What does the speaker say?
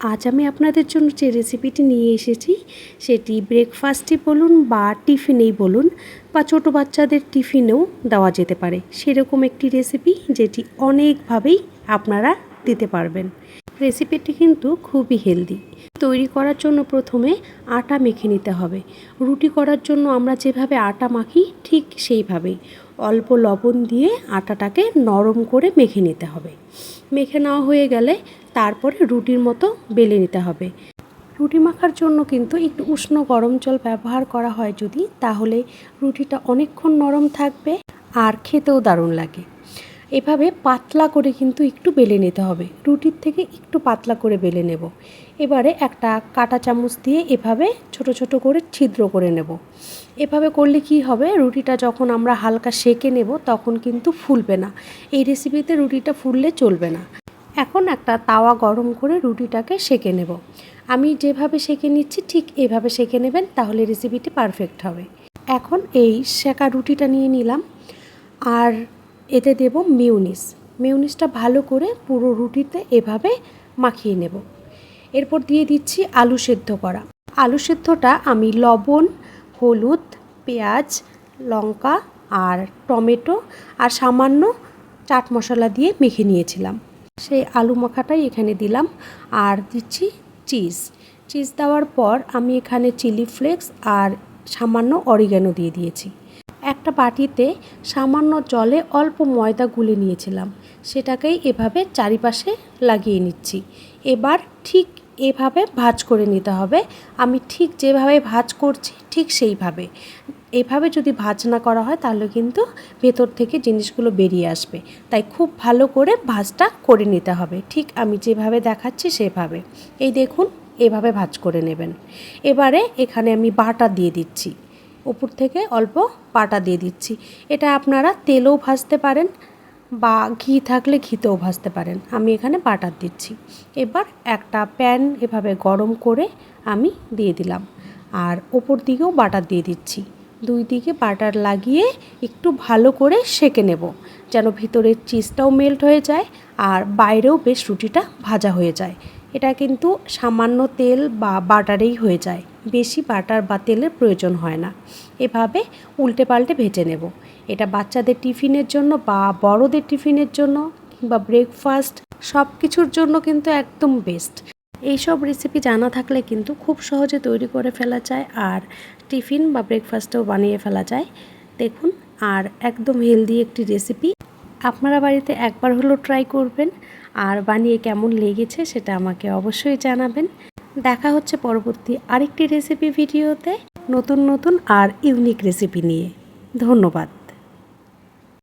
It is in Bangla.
আজ আমি আপনাদের জন্য যে রেসিপিটি নিয়ে এসেছি, সেটি ব্রেকফাস্টই বলুন বা টিফিনেই বলুন বা ছোটো বাচ্চাদের টিফিনেও দেওয়া যেতে পারে। সেরকম একটি রেসিপি যেটি অনেকভাবেই আপনারা দিতে পারবেন। রেসিপিটি কিন্তু খুবই হেলদি তৈরি করার জন্য প্রথমে আটা মেখে নিতে হবে। রুটি করার জন্য আমরা যেভাবে আটা মাখি ঠিক সেইভাবেই। অল্প লবণ দিয়ে আটাটাকে নরম করে মেখে নিতে হবে। মেখে নেওয়া হয়ে গেলে তারপরে রুটির মতো বেলে নিতে হবে। রুটি মাখার জন্য কিন্তু একটু উষ্ণ গরম জল ব্যবহার করা হয় যদি, তাহলে রুটিটা অনেকক্ষণ নরম থাকবে আর খেতেও দারুণ লাগে। এভাবে পাতলা করে কিন্তু একটু বেলে নিতে হবে। রুটির থেকে একটু পাতলা করে বেলে নেব। এবারে একটা কাঁটা চামচ দিয়ে এভাবে ছোট ছোট করে ছিদ্র করে নেব। এভাবে করলে কি হবে? রুটিটা যখন আমরা হালকা সেকে নেব, তখন কিন্তু ফুলবে না। এই রেসিপিতে রুটিটা ফুললে চলবে না। এখন একটা তাওয়া গরম করে রুটিটাকে সেকে নেব। আমি যেভাবে সেকে নিচ্ছি, ঠিক এভাবে সেকে নেবেন, তাহলে রেসিপিটি পারফেক্ট হবে। এখন এই সেকা রুটিটা নিয়ে নিলাম। আর এতে দেব মিউনিস। মিউনিসটা ভালো করে পুরো রুটিতে এভাবে মাখিয়ে নেব। এরপর দিয়ে দিচ্ছি আলু সেদ্ধ করা। আলু সেদ্ধটা আমি লবণ, হলুদ, পেঁয়াজ, লঙ্কা আর টমেটো আর সামান্য চাট মশলা দিয়ে মেখে নিয়েছিলাম। সেই আলু মাখাটাই এখানে দিলাম আর দিচ্ছি চিজ। চিজ দেওয়ার পর আমি এখানে চিলি ফ্লেক্স আর সামান্য অরিগ্যানো দিয়ে দিয়েছি। একটা বাটিতে সামান্য জলে অল্প ময়দা গুলে নিয়েছিলাম। সেটাকেই এভাবে চারিপাশে লাগিয়ে নিচ্ছি। এবার ঠিক এভাবে ভাজ করে নিতে হবে। আমি ঠিক যেভাবে ভাজ করছি, ঠিক সেইভাবে। এভাবে যদি ভাজ না করা হয়, তাহলে কিন্তু ভেতর থেকে জিনিসগুলো বেরিয়ে আসবে। তাই খুব ভালো করে ভাজটা করে নিতে হবে। ঠিক আমি যেভাবে দেখাচ্ছি, সেভাবে। এই দেখুন, এভাবে ভাজ করে নেবেন। এবারে এখানে আমি বাটা দিয়ে দিচ্ছি। উপর থেকে অল্প বাটা দিয়ে দিচ্ছি। এটা আপনারা তেলেও ভাজতে পারেন বা ঘি থাকলে ঘিতেও ভাজতে পারেন। আমি এখানে বাটার দিচ্ছি। এবার একটা প্যান এভাবে গরম করে আমি দিয়ে দিলাম। আর ওপর দিকেও বাটার দিয়ে দিচ্ছি। দুই দিকে বাটার লাগিয়ে একটু ভালো করে সেকে নেব যেন ভিতরের চিজটাও মেল্ট হয়ে যায় আর বাইরেও বেশ রুটিটা ভাজা হয়ে যায়। এটা কিন্তু সামান্য তেল বা বাটারেই হয়ে যায়। বেশি বাটার বা তেলের প্রয়োজন হয় না। এভাবে উল্টে পাল্টে ভেজে নেব। এটা বাচ্চাদের টিফিনের জন্য বা বড়দের টিফিনের জন্য কিংবা ব্রেকফাস্ট সব কিছুর জন্য কিন্তু একদম বেস্ট এইসব রেসিপি জানা থাকলে কিন্তু খুব সহজে তৈরি করে ফেলা যায় আর টিফিন বা ব্রেকফাস্টেও বানিয়ে ফেলা যায়। দেখুন, আর একদম হেলদি একটি রেসিপি আপনারা বাড়িতে একবার হলেও ট্রাই করবেন। আর বানিয়ে কেমন লেগেছে সেটা আমাকে অবশ্যই জানাবেন। দেখা হচ্ছে পরবর্তী আরেকটি রেসিপি ভিডিওতে। নতুন নতুন আর ইউনিক রেসিপি নিয়ে। ধন্যবাদ।